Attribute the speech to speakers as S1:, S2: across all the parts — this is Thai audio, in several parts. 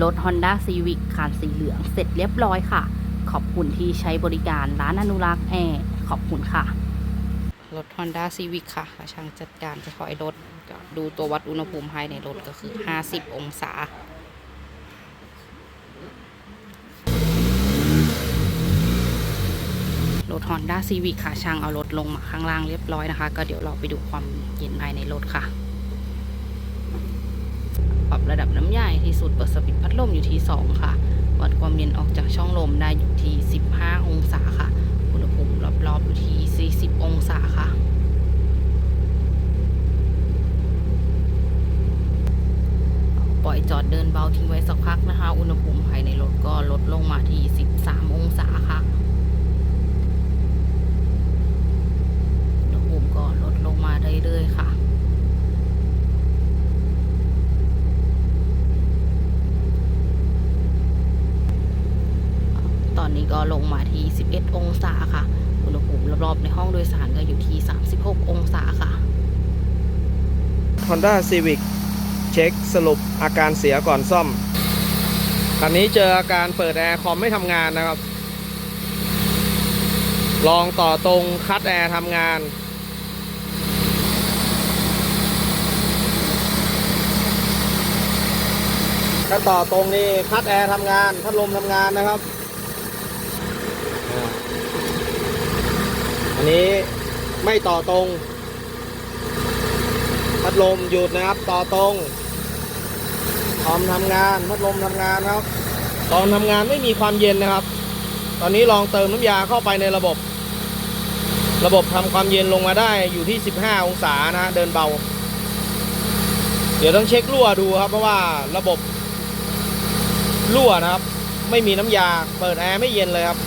S1: รถ Honda Civic คันสีเหลืองเสร็จเรียบร้อยค่ะ ขอบคุณที่ใช้บริการร้านอนุรักษ์แอร์ขอบคุณค่ะ รถ Honda Civic ค่ะช่างจัดการจะถอยรถดูตัววัดอุณหภูมิภายในรถก็คือ 50 องศารถ Honda Civic ค่ะช่างเอารถลงมาข้างล่างเรียบร้อยนะคะ ก็เดี๋ยวเราไปดูความเย็นภายในรถค่ะ ปรับระดับน้ำยาที่สุดเปิดสวิตช์พัดลมอยู่ที่ 2 ค่ะวัดความเย็นออกจากช่องลมได้อยู่ที่ 15 องศาค่ะ อุณหภูมิรอบๆอยู่ที่ 40 องศาค่ะ ปล่อยจอดเดินเบาทิ้งไว้สักพักนะคะ อุณหภูมิภายในรถก็ลดลงมาที่ 13 องศาค่ะอุณหภูมิก็ลดลงมาเรื่อยๆค่ะ ต อนนี้ก็ลงมาที่ 11 องศาค่ะ อุณหภูมิรอบๆในห้องโดยสารก็อยู่ที่ 36 องศาค่ะ
S2: Honda Civic เช็คสรุปอาการเสียก่อนซ่อมคันนี้เจออาการเปิดแอร์คอมไม่ทำงานนะครับ ลองต่อตรงคัดแอร์ทำงาน ถ้าต่อตรงนี่คัดแอร์ทำงานพัดลมทำงานนะครับอ่า อันนี้ไม่ต่อตรง พัดลมหยุดนะครับ ต่อตรงคอมทำงาน พัดลมทำงานครับตอนทำงานไม่มีความเย็นนะครับ ตอนนี้ลองเติมน้ำยาเข้าไปในระบบ ระบบทำความเย็นลงมาได้อยู่ที่ 15 องศานะฮะเดินเบา เดี๋ยวต้องเช็ครั่วดูครับ เพราะว่าระบบรั่วนะครับ ไม่มีน้ำยา เปิดแอร์ไม่เย็นเลยครับ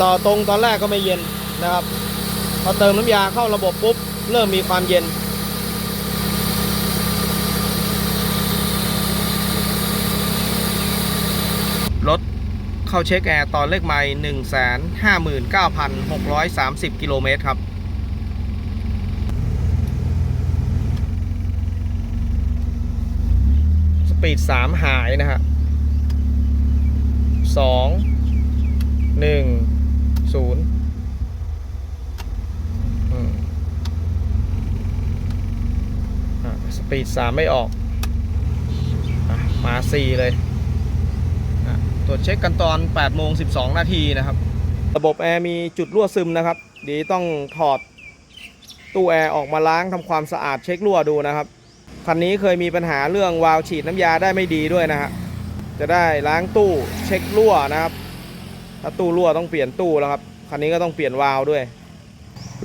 S2: ต่อตรงตอนแรกก็ไม่เย็น นะครับ พอเติมน้ำยาเข้าระบบปุ๊บ เริ่มมีความเย็น รถเข้าเช็คแอร์ตอนเลขไมล์1 5 9 6 3 0 กิโลเมตรครับสปีด 3 หายนะฮะ2 1 0อืมอะ สปีด3ไม่ออกอะมา4เลยตรวจเช็คกันตอน8โมง12 นาทีนะครับ ระบบแอร์มีจุดรั่วซึมนะครับเดี๋ยวต้องถอดตู้แอร์ออกมาล้างทำความสะอาดเช็ครั่วดูนะครับคันนี้เคยมีปัญหาเรื่องวาล์วฉีดน้ำยาได้ไม่ดีด้วยนะฮะจะได้ล้างตู้เช็ครั่วนะครับ ถ้าตู้รั่วต้องเปลี่ยนตู้แล้วครับคันนี้ก็ต้องเปลี่ยนวาล์วด้วย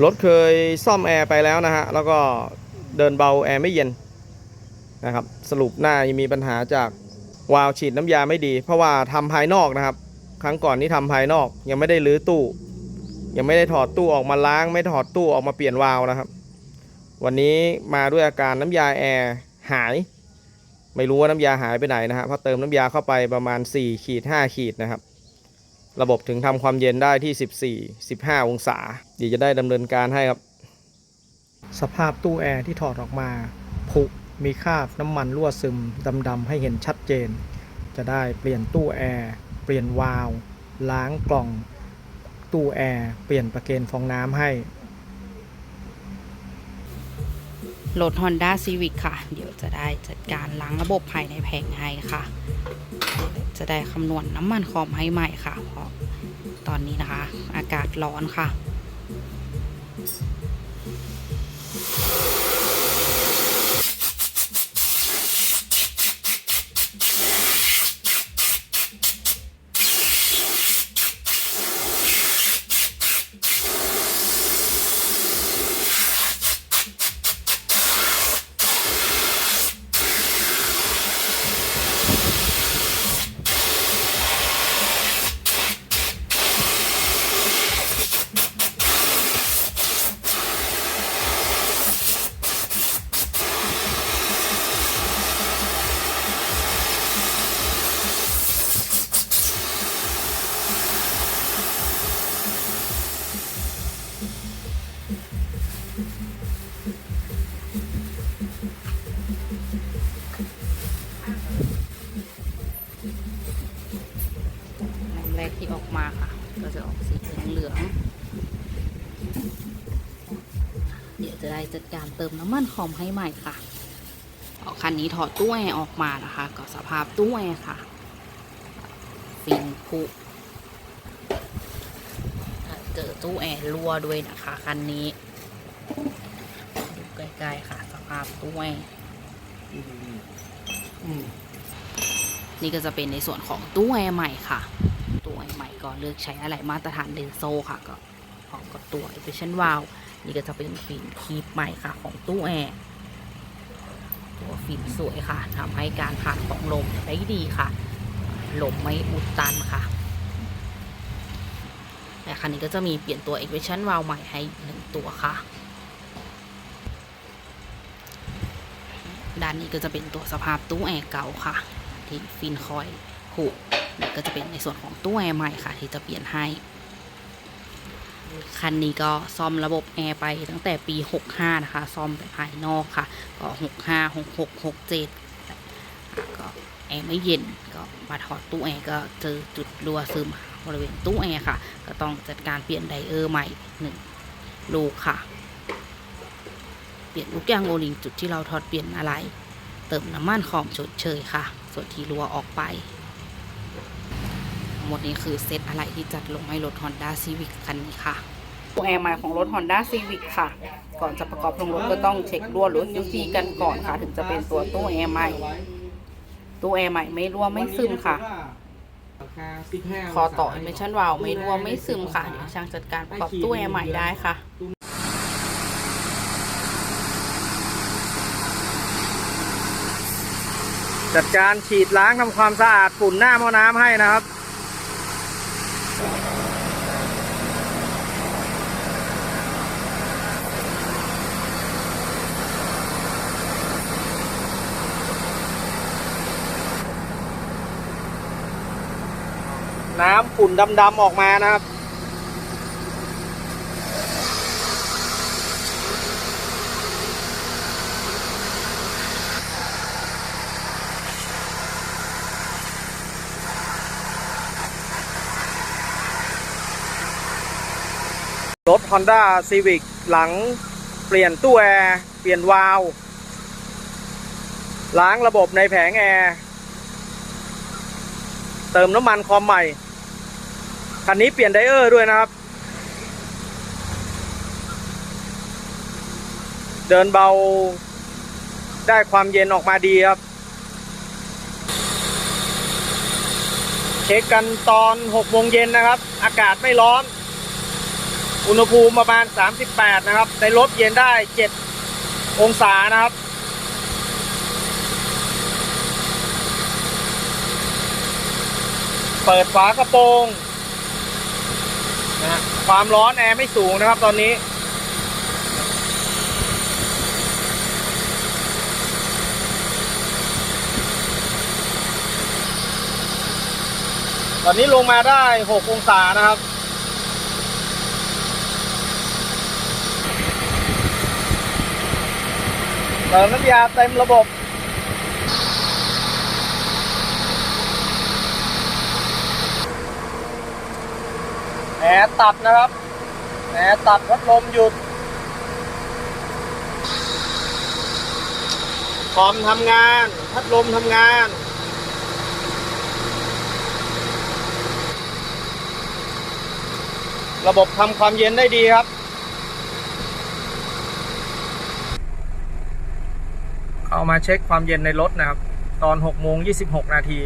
S2: รถเคยซ่อมแอร์ไปแล้วนะฮะแล้วก็ เดินเบาแอร์ไม่เย็นนะครับสรุปหน้ายังมีปัญหาจากวาล์วฉีดน้ำยาไม่ดี เพราะว่าทำภายนอกนะครับ ครั้งก่อนที่ทำภายนอกยังไม่ได้รื้อตู้ ยังไม่ได้ถอดตู้ออกมาล้าง ไม่ถอดตู้ออกมาเปลี่ยนวาล์วนะครับ วันนี้มาด้วยอาการน้ำยาแอร์หาย ไม่รู้ว่าน้ำยาหายไปไหนนะฮะเพราะเติมน้ำยาเข้าไปประมาณ4ขีด5ขีดนะครับ ระบบถึงทำความเย็นได้ที่ 14 15 องศาเดี๋ยวจะได้ดำเนินการให้ครับ
S3: สภาพตู้แอร์ที่ถอดออกมา ผุ มีคราบน้ำมันรั่วซึมดำๆให้เห็นชัดเจน จะได้เปลี่ยนตู้แอร์ เปลี่ยนวาล์วล้างกล่อง ตู้แอร์ เปลี่ยนประเกนฟองน้ำให้
S1: รถ Honda Civic ค่ะ เดี๋ยวจะได้จัดการล้างระบบภายในแผงให้ค่ะ จะได้คำนวณน้ำมันคอมให้ใหม่ค่ะ เพราะตอนนี้นะคะ อากาศร้อนค่ะ จะได้จัดการเติมน้ำมันคอมให้ใหม่ค่ะเอาคันนี้ถอดตู้แอร์ออกมานะคะ ก็สภาพตู้แอร์ค่ะฟินผุเจอตู้แอร์รั่วด้วยนะคะคันนี้ดูใกล้ๆค่ะ สภาพตู้แอร์นี่ก็จะเป็นในส่วนของตู้แอร์ใหม่ค่ะ ตู้แอร์ใหม่ก็เลือกใช้อะไรมาตรฐานเดนโซค่ะ ก็พร้อมกับตัว e อ i เ i นวาล นี่ก็จะเป็นฟินคีบใหม่ค่ะ ของตู้แอร์ตัวฟินสวยค่ะทำให้การผ่านของลมได้ดีค่ะลมไม่อุดตันค่ะแต่คันนี้ก็จะมีเปลี่ยนตัว e อ i เ i นวาลใหม่ให้หนึ่งตัวค่ะ ด้านนี้ก็จะเป็นตัวสภาพตู้แอร์เก่าค่ะ ที่ฟินคอยผูกแล้วก็จะเป็นในส่วนของตู้แอร์ใหม่ค่ะ ที่จะเปลี่ยนให้ คันนี้ก็ซ่อมระบบแอร์ไปตั้งแต่ปี 65 นะคะ ซ่อมแต่ภายนอกค่ะ ก็ 65 66 67 ก็แอร์ไม่เย็น ก็มาถอดตู้แอร์ก็เจอจุดรั่วซึมบริเวณตู้แอร์ค่ะ ก็ต้องจัดการเปลี่ยนไดเออร์ใหม่หนึ่งลูกค่ะ เปลี่ยนลูกยางโอลิงจุดที่เราถอดเปลี่ยนอะไร เติมน้ำมันคอมชดเชยค่ะ ส่วนที่รั่วออกไป หมดนี้คือเซตอะไรที่จัดลงให้รถ Honda Civic คันนี้ค่ะตัวแอร์ใหม่ของรถ Honda Civic ค่ะ ก่อนจะประกอบลงรถก็ต้องเช็ครั่วหรือ QC กันก่อนค่ะ ถึงจะเป็นตัวตู้แอร์ใหม่ ตู้แอร์ใหม่ไม่รั่วไม่ซึมค่ะ คอต่อ emission valve ไม่รั่วไม่ซึมค่ะเดี๋ยวช่างจัดการประกอบตู้แอร์ใหม่ได้ค่ะ
S2: จัดการฉีดล้างทำความสะอาดฝุ่นหน้าหม้อน้ำให้นะครับ น้ำฝุ่นดำๆออกมานะครับรถ Honda Civic หลังเปลี่ยนตู้แอร์เปลี่ยนวาล์วล้างระบบในแผงแอร์ เติมน้ำมันคอมใหม่ คันนี้เปลี่ยนไดเออร์ด้วยนะครับ เดินเบาได้ความเย็นออกมาดีครับ เช็คกันตอน6โมงเย็นนะครับ อากาศไม่ร้อน อุณหภูมิประมาณ 38 นะครับ ในรถเย็นได้ 7 องศานะครับเปิดฝากระโปรง นะฮะความร้อนแอร์ไม่สูงนะครับตอนนี้ตอนนี้ลงมาได้ 6 องศานะครับ เติมน้ำยาเต็มระบบ แอร์ ตัดนะครับแอร์ตัดพัดลมหยุดคอมทำงาน พัดลมทำงาน ระบบทำความเย็นได้ดีครับ เข้ามาเช็คความเย็นในรถนะครับ ตอน6โมง26 นาที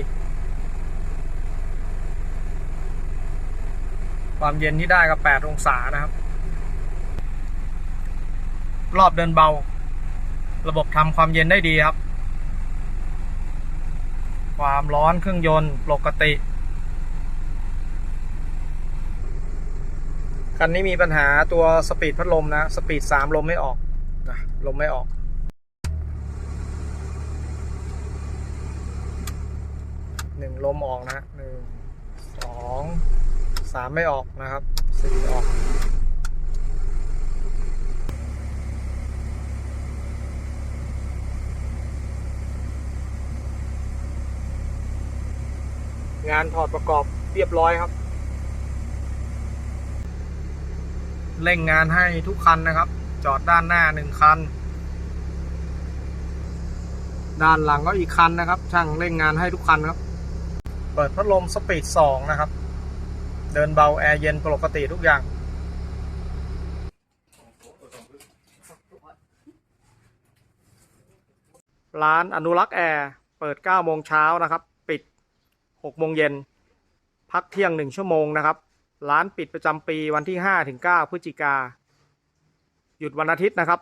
S2: ความเย็นที่ได้ก็8องศานะครับ รอบเดินเบา ระบบทำความเย็นได้ดีครับ ความร้อนเครื่องยนต์ปกติ คันนี้มีปัญหาตัวสปีดพัดลมนะ สปีด3ลมไม่ออกนะลมไม่ออกหนึ่งลมออกนะหนึ่งสอง สามไม่ออกนะครับสี่ออกงานถอดประกอบเรียบร้อยครับ เร่งงานให้ทุกคันนะครับ จอดด้านหน้าหนึ่งคัน ด้านหลังก็อีกคันนะครับ ช่างเร่งงานให้ทุกคันครับ เปิดพัดลมสปีดสองนะครับ เดินเบาแอร์เย็นปกติทุกอย่าง ร้านอนุรักษ์แอร์ เปิด 9 โมงเช้านะครับ ปิด 6 โมงเย็น พักเที่ยง 1 ชั่วโมงนะครับ ร้านปิดประจำปีวันที่ 5 ถึง 9 พฤศจิกา หยุดวันอาทิตย์นะครับ